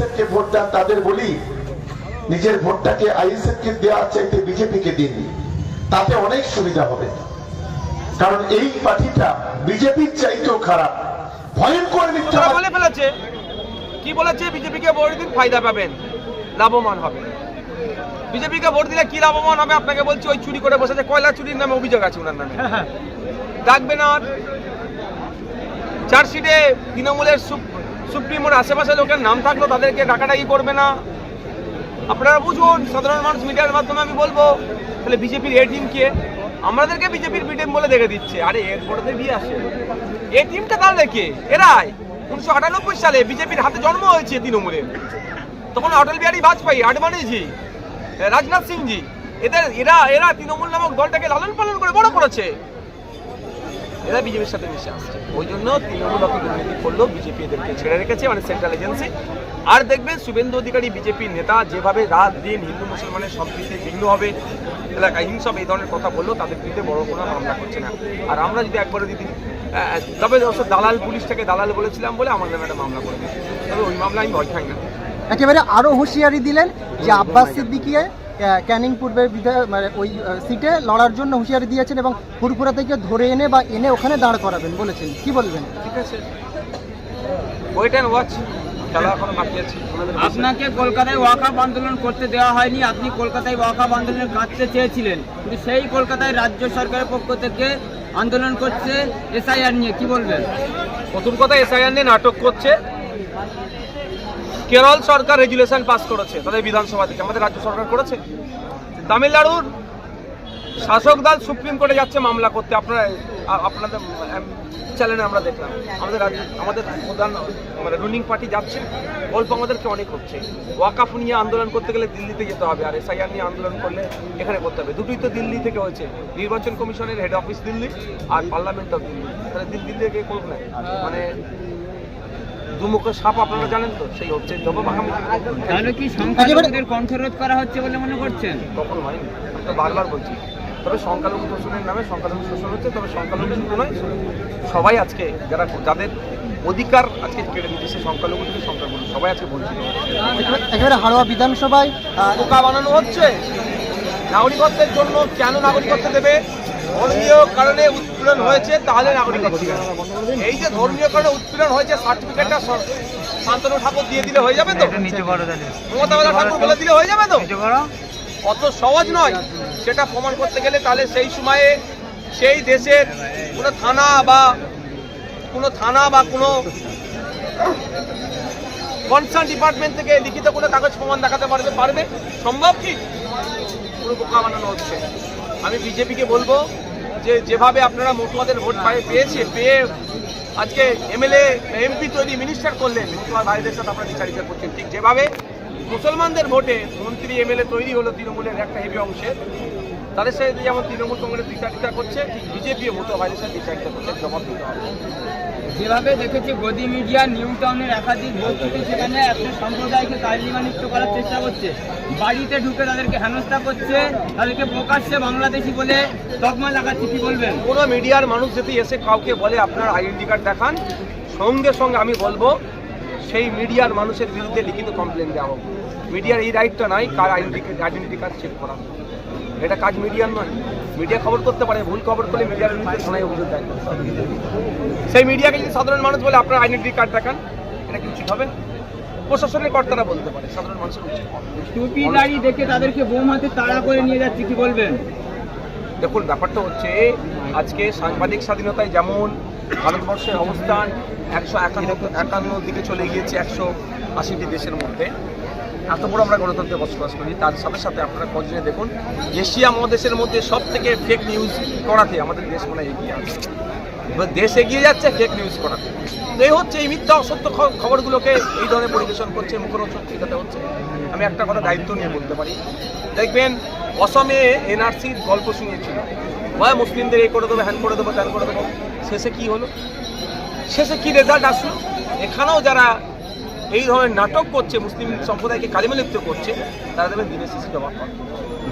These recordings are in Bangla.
আইএসএফ কে ভোট দেন তাদের বলি নিজের ভোটটাকে আইএসএফ কে দেওয়া চাইতে বিজেপি কে দিন তাতে অনেক সুবিধা হবে। কারণ এই পার্টিটা বিজেপির চাইতেও খারাপ। ভয়ঙ্কর মিথ্যা বলে ফেলেছে। কি বলেছে? বিজেপিকে ভোট দিন ফায়দা পাবেন। লাভবান হবে। বিজেপিকে ভোট দিলে কি লাভবান হবে আপনাকে বলছি ওই চুরি করে বসেছে। কয়লা চুরির নামে অভিযোগ আছে ওনার নামে। ডাকবে না আর। চার্জশিটে তৃণমূলের সুপ্রিমোর আশেপাশে লোকের নাম থাকল, তাদেরকে ডাকাডাকি করবে না। আপনারা বুঝুন, সাধারণ মানুষ মিডিয়ার মাধ্যমে আমি বলব, তাহলে বিজেপির এ টিম কে? আমাদেরকে বিজেপির বি টিম বলে দেখে দিচ্ছে। আরে এর পরে বিয়ে আসে। এ টিমটা তাহলে কে? এরাই। উনিশশো আটানব্বই সালে বিজেপির হাতে জন্ম হয়েছে তৃণমূলের। তখন অটল বিহারী বাজপেয়ী আডবাণীজি রাজনাথ সিংজি এদের, এরা এরা তৃণমূল নামক দলটাকে লালন পালন করে বড় করেছে। এরা বিজেপির সাথে মিশে আসছে। ওই জন্য তৃণমূল অত দুর্নীতি করলেও বিজেপি এদেরকে ছেড়ে রেখেছে মানে সেন্ট্রাল এজেন্সি আর দেখবেন শুভেন্দু অধিকারী বিজেপির নেতা যেভাবে রাত দিন হিন্দু মুসলমানের সম্প্রীতি বিঘ্ন হবে, এলাকায় হিংসব এই ধরনের কথা বললেও তাদের বিরুদ্ধে বড় কোনো মামলা করছে না। আর আমরা যদি একবারে দিদি তবে অবশ্য দালাল পুলিশটাকে দালাল বলেছিলাম বলে আমার নামে একটা মামলা করে তবে ওই মামলা আমি ভয় খাই না। একেবারে আরও হুঁশিয়ারি দিলেন যে আব্বাস সিদ্দিকিয়ে ক্যানিং পূর্বের বিধায়ক মানে ওই সিটে লড়ার জন্য হুঁশিয়ারি দিয়েছেন এবং ফুরফুরা থেকে ধরে এনে বা এনে ওখানে দাঁড় করাবেন বলেছেন। কি বলবেন? ঠিক আছে। Wait and watch. আপনাকে কলকাতায় ওয়াকাপ আন্দোলন করতে দেওয়া হয়নি। আপনি কলকাতায় ওয়াকাপ আন্দোলন কাটতে চেয়েছিলেন। কিন্তু সেই কলকাতায় রাজ্য সরকারের পক্ষ থেকে আন্দোলন করছে এসআইআর নিয়ে। কি বলবেন? প্রথম কথা এসআইআর নিয়ে নাটক করছে। কেরল সরকার রেজুলেশন পাস করেছে, তাদের বিধানসভা থেকে, আমাদের রাজ্য সরকার করেছে। তামিলনাড়ুর শাসক দল সুপ্রিম কোর্টে যাচ্ছে মামলা করতে, আপনারা আপনাদের চ্যানেলে আমরা দেখলাম। আমাদের আমাদের প্রধান মানে রুলিং পার্টি যাচ্ছে, গল্প আমাদেরকে অনেক হচ্ছে। ওয়াকাফ নিয়ে আন্দোলন করতে গেলে দিল্লিতে যেতে হবে, আর এসআইআর নিয়ে আন্দোলন করলে এখানে করতে হবে। দুটোই তো দিল্লি থেকে হয়েছে। নির্বাচন কমিশনের হেড অফিস দিল্লি, আর পার্লামেন্ট অফ দিল্লি। তাহলে দিল্লি থেকে করুক না। মানে দুমুখের সাপ আপনারা জানেন তো? সেই হচ্ছে জবাব আগামী তাহলে কি সংখ্যালঘুদের কণ্ঠরোধ করা হচ্ছে বলে মনে করছেন? কখন হয়নি আমি তো বারবার বলছি। তবে সংখ্যালঘু শোষণের নামে সংখ্যালঘু শোষণ হচ্ছে তবে সংখ্যালঘু শুধু নয় সবাই আজকে যারা যাদের অধিকার আজকে কেড়ে নিচ্ছে সে সংখ্যালঘু থেকে সংখ্যালঘু সবাই আজকে হচ্ছে। একেবারে- হাড়োয়া বিধানসভায় বোকা বানানো হচ্ছে। নাগরিকত্বের জন্য কেন নাগরিকত্ব দেবে? ধর্মীয় কারণে উৎপীড়ন হয়েছে তাহলে নাগরিকত্ব দেবে এই যে ধর্মীয় কারণে উৎপীড়ন হয়েছে সার্টিফিকেটটা শান্তনু ঠাকুর দিয়ে দিলে হয়ে যাবে তো? মমতা ঠাকুর বলে দিলে হয়ে যাবে তো? অত সহজ নয়। সেটা প্রমাণ করতে গেলে তাহলে সেই সময়ে সেই দেশের কোনো থানা বা কোনো থানা বা কোনো কনসার্ন ডিপার্টমেন্ট থেকে লিখিত কোনো কাগজ প্রমাণ দেখাতে পারবে পারবে? সম্ভব কি? পুরো বোকা বানানো হচ্ছে। আমি বিজেপিকে বলব যে যেভাবে আপনারা মতুয়াদের ভোট পায়ে পেয়েছে পেয়ে আজকে এমএলএ, এমপি তৈরি মিনিস্টার করলেন, মতুয়া ভাইদের সাথে আপনারা বিচারিতা করছেন। ঠিক যেভাবে মুসলমানদের ভোটে মন্ত্রী, এমএলএ তৈরি হলো তৃণমূলের একটা হেভি অংশের তাদের সাথে যেমন তৃণমূল কংগ্রেস বিচারিতা করছে ঠিক বিজেপিও মতুয়া ভাইদের সাথে বিচারিতা করছে জবাব দিতে হবে। যেভাবে দেখেছি গদি মিডিয়া নিউ টাউনের একাধিক বস্তুতে সেখানে একটা সম্প্রদায়কে কালিমানিত্য করার চেষ্টা করছে। বাড়িতে ঢুকে তাদেরকে হেনস্থা করছে তাদেরকে প্রকাশ্যে বাংলাদেশি বলে তকমা লাগাচ্ছে কি বলবেন? কোনো মিডিয়ার মানুষ যদি এসে কাউকে বলে আপনার আইডেন্টি কার্ড দেখান সঙ্গে সঙ্গে আমি বলব সেই মিডিয়ার মানুষের বিরুদ্ধে লিখিত কমপ্লেন দেওয়া হোক। মিডিয়ার এই রাইটটা নাই কার আইডেন্টি আইডেন্টি কার্ড চেক করা এটা কাজ মিডিয়ার নয় মিডিয়া খবর করতে পারে ভুল খবর করলে মিডিয়ার বিরুদ্ধে থানায় অভিযোগ দায়ের করতে হবে। সেই মিডিয়াকে যদি সাধারণ মানুষ বলে আপনার আইডেন্টি কার্ড দেখান এটা কি উচিত হবে প্রশাসনের কর্তারা বলতে পারে সাধারণ মানুষের উচিত। টুপি দাড়ি দেখে তাদেরকে বোম হাতে তাড়া করে নিয়ে যাচ্ছে কি বলবেন দেখুন ব্যাপারটা হচ্ছে আজকে সাংবাদিক স্বাধীনতায় যেমন ভারতবর্ষের অবস্থান একশো একান্ন একান্ন দিকে চলে গিয়েছে একশো আশিটি দেশের মধ্যে এত বড় আমরা গণতন্ত্রে বসবাস করি। তার সাথে সাথে আপনারা খোঁজ নিয়ে দেখুন, এশিয়া মহাদেশের মধ্যে সব থেকে ফেক নিউজ করাতে আমাদের দেশ মনে এগিয়ে আছে। দেশ এগিয়ে যাচ্ছে ফেক নিউজ করাতে। এই হচ্ছে এই মিথ্যা অসত্য খবরগুলোকে এই ধরনের পরিবেশন করছে, মুখরোচক শিখাতে হচ্ছে। আমি একটা কথা দায়িত্ব নিয়ে বলতে পারি। দেখবেন, অসমে এনআরসির গল্প শুনিয়েছিল। ভয় মুসলিমদের এই করে দেবো, হ্যান করে দেবো, ত্যান করে দেবো। শেষে কি হলো? শেষে কি রেজাল্ট আসলো? এখানেও যারা এই ধরনের নাটক করছে মুসলিম সম্প্রদায়কে কালিমালিপ্ত করছে তারা দেবেন দিনের শেষে জবাব পাবে।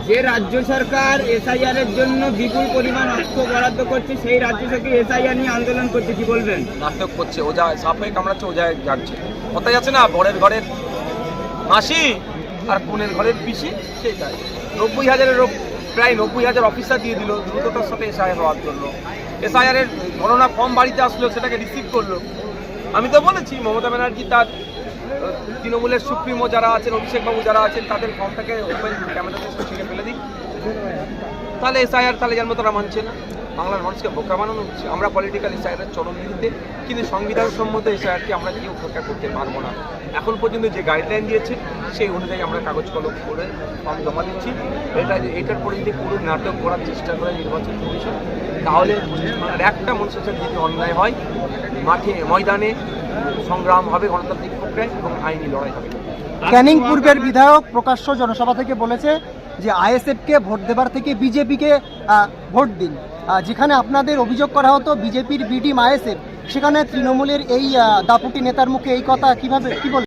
যে রাজ্য সরকার এসআইআর এর জন্য বিপুল পরিমাণ অর্থ বরাদ্দ করছে সেই রাজ্য সরকার এসআইআর নিয়ে আন্দোলন করছে কি বলবেন? নাটক করছে ও যা সাপ হয়ে কামড়াচ্ছে ও যায় যাচ্ছে কথাই আছে না বরের ঘরের মাসি আর কোনের ঘরের পিসি সেটাই। নব্বই হাজারের প্রায় নব্বই হাজার অফিসার দিয়ে দিল দ্রুততার সাথে এসআইআর হওয়ার জন্য। এসআইআরের গণনা ফর্ম বাড়িতে আসলো সেটাকে রিসিভ করল। আমি তো বলেছি মমতা ব্যানার্জি তার তৃণমূলের সুপ্রিমো যারা আছেন, অভিষেকবাবু যারা আছেন, তাদের ফর্মটাকে ওপেন ক্যামেরা ফেলে দিই তাহলে এসআইআর তাহলে জন্ম তারা মানছে না। বাংলার মানুষকে বোকা বানানো হচ্ছে। আমরা পলিটিক্যাল এসআইআর চরম বিরুদ্ধে, কিন্তু সংবিধান সম্মত এসআইআরকে আমরা কেউ উপেক্ষা করতে পারব না। এখন পর্যন্ত যে গাইডলাইন দিয়েছে, সেই অনুযায়ী আমরা কাগজ কলম করে ফর্ম জমা দিচ্ছি। এটা এটার পরে যদি পুরো নাটক করার চেষ্টা করে নির্বাচন কমিশন। তাহলে একটা মানুষের সাথে যদি অন্যায় হয়, মাঠে, ময়দানে সংগ্রাম হবে গণতান্ত্রিক প্রক্রিয়ায় এবং আইনি লড়াই হবে। ক্যানিং পূর্বের বিধায়ক প্রকাশ্য জনসভা থেকে বলেছে যে আইএসএফকে ভোট দেবার থেকে বিজেপিকে ভোট দিন। যেখানে আপনাদের অভিযোগ করা হতো বিজেপির বিডিম আইএসএফ, সেখানে তৃণমূলের এই দাপুটি নেতার মুখে এই কথা কীভাবে কি বলে